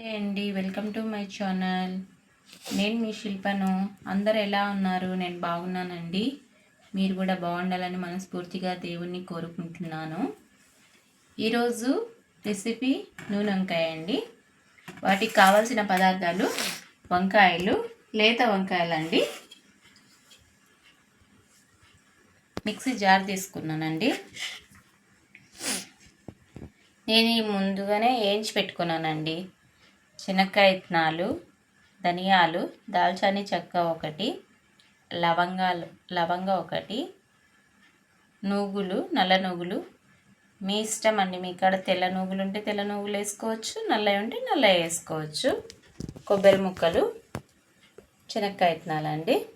Hi అండి welcome to my channel. నేను మీ శిల్పను. అందరు ఎలా ఉన్నారు? నేను బాగున్నానండి. మీరు కూడా బాగుండాలని మనస్ఫూర్తిగా దేవుణ్ణి కోరుకుంటున్నాను. ఈరోజు రెసిపీ నూనె వంకాయ అండి. వాటికి కావాల్సిన పదార్థాలు వంకాయలు లేత వంకాయలండి. మిక్సీ జార్ తీసుకున్నానండి. నేను ముందుగానే వేయించి పెట్టుకున్నానండి. శనక్కాయ ఇత్తనాలు ధనియాలు దాల్చాని చెక్క ఒకటి లవంగాలు లవంగ ఒకటి నూగులు నల్ల నూగులు. మీ ఇష్టం అండి. మీ కాడ తెల్ల నూగులు ఉంటే తెల్ల నూగులు వేసుకోవచ్చు నల్ల ఉంటే నల్ల వేసుకోవచ్చు. కొబ్బరి ముక్కలు శనక్కాయ విత్తనాలు అండి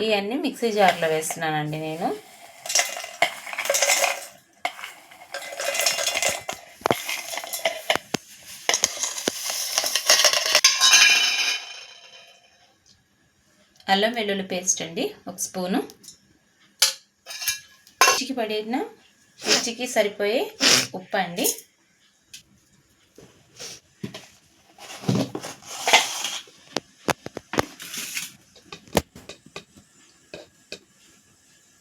ఇవన్నీ మిక్సీ జార్లో వేస్తున్నానండి నేను. అల్లం వెల్లుల్లి పేస్ట్ అండి ఒక స్పూను. రుచికి పడిన రుచికి సరిపోయే ఉప్పు అండి.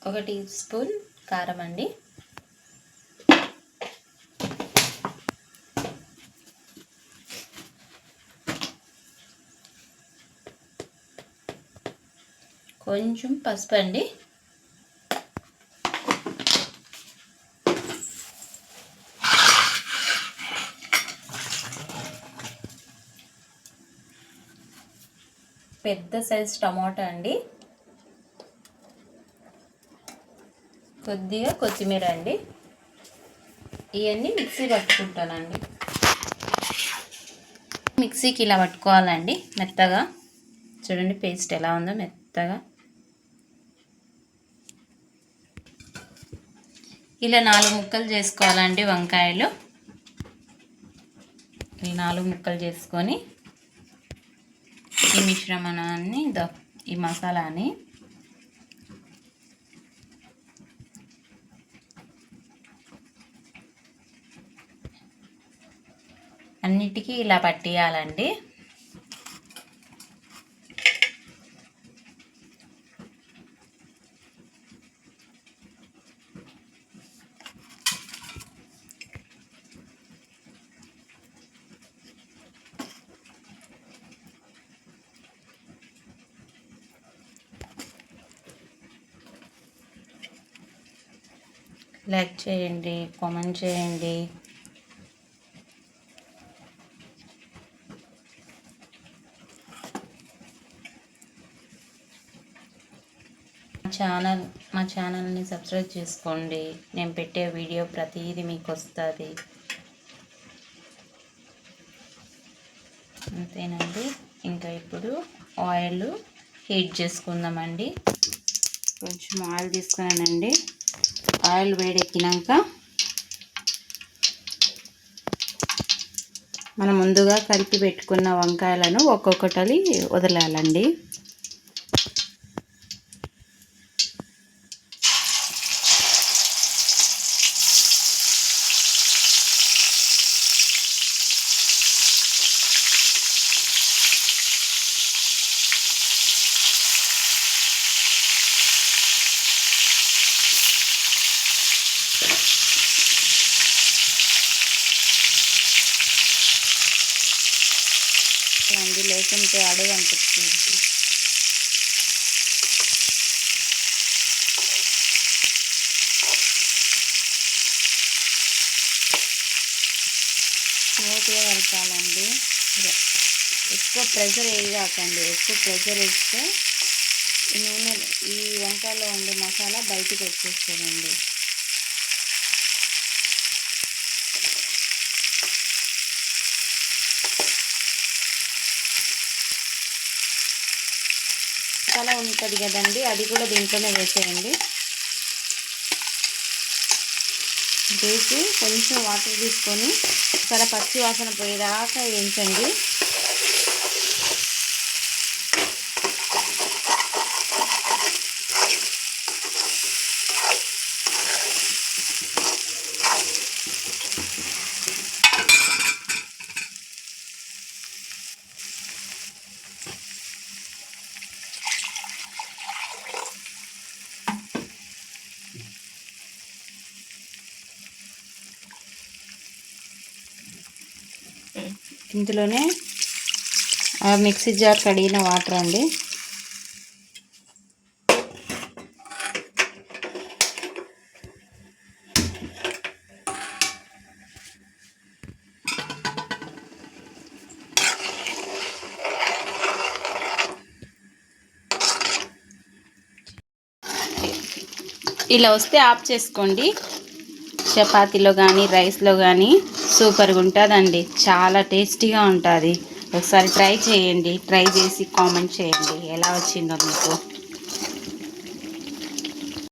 ఒక టీ స్పూన్ కారం అండి. కొంచెం పసుపు అండి పెద్ద సైజ్ టమాటా అండి. కొద్దిగా కొత్తిమీర అండి. ఇవన్నీ మిక్సీ పట్టుకుంటానండి. మిక్సీకి ఇలా పట్టుకోవాలండి మెత్తగా. చూడండి పేస్ట్ ఎలా ఉందో మెత్తగా. ఇలా నాలుగు ముక్కలు చేసుకోవాలండి వంకాయలు. ఇలా నాలుగు ముక్కలు చేసుకొని ఈ మిశ్రమణాన్ని ఈ మసాలాని అన్నిటికీ ఇలా పట్టియాలండి. లైక్ చేయండి కామెంట్ చేయండి. ఛానల్ మా ఛానల్ని సబ్స్క్రైబ్ చేసుకోండి. నేను పెట్టే వీడియో ప్రతిదీ మీకు వస్తుంది అంతేనండి. ఇంకా ఇప్పుడు ఆయిల్ హీట్ చేసుకుందామండి. కొంచెం ఆయిల్ తీసుకున్నానండి. ఆయిల్ వేడెక్కినాక మనం ముందుగా కలిపి పెట్టుకున్న వంకాయలను ఒక్కొక్కటి వదలాలండి. అండి అడుగు అనిపిస్తుంది స్మూత్గా కలపాలండి ఎక్కువ ప్రెషర్ వేయకండి ఎక్కువ ప్రెషర్ వేస్తే నూనె ఈ వంకాయలో ఉండే మసాలా బయటికి వచ్చేస్తుందండి. మసాలా ఉంటుంది కదండి అది కూడా దీంట్లోనే వేసేయండి. వేసి కొంచెం వాటర్ తీసుకొని చాలా పచ్చి వాసన పోయేదాకా వేయించండి. ఇందులోనే ఆ మిక్సీ జార్ కడిగిన వాటర్ అండి. ఇలా వస్తే ఆఫ్ చేసుకోండి. చపాతీలో కానీ రైస్లో కానీ సూపర్గా ఉంటుందండి. చాలా టేస్టీగా ఉంటుంది. ఒకసారి ట్రై చేయండి. ట్రై చేసి కామెంట్ చేయండి. ఎలా వచ్చిందో మీకు?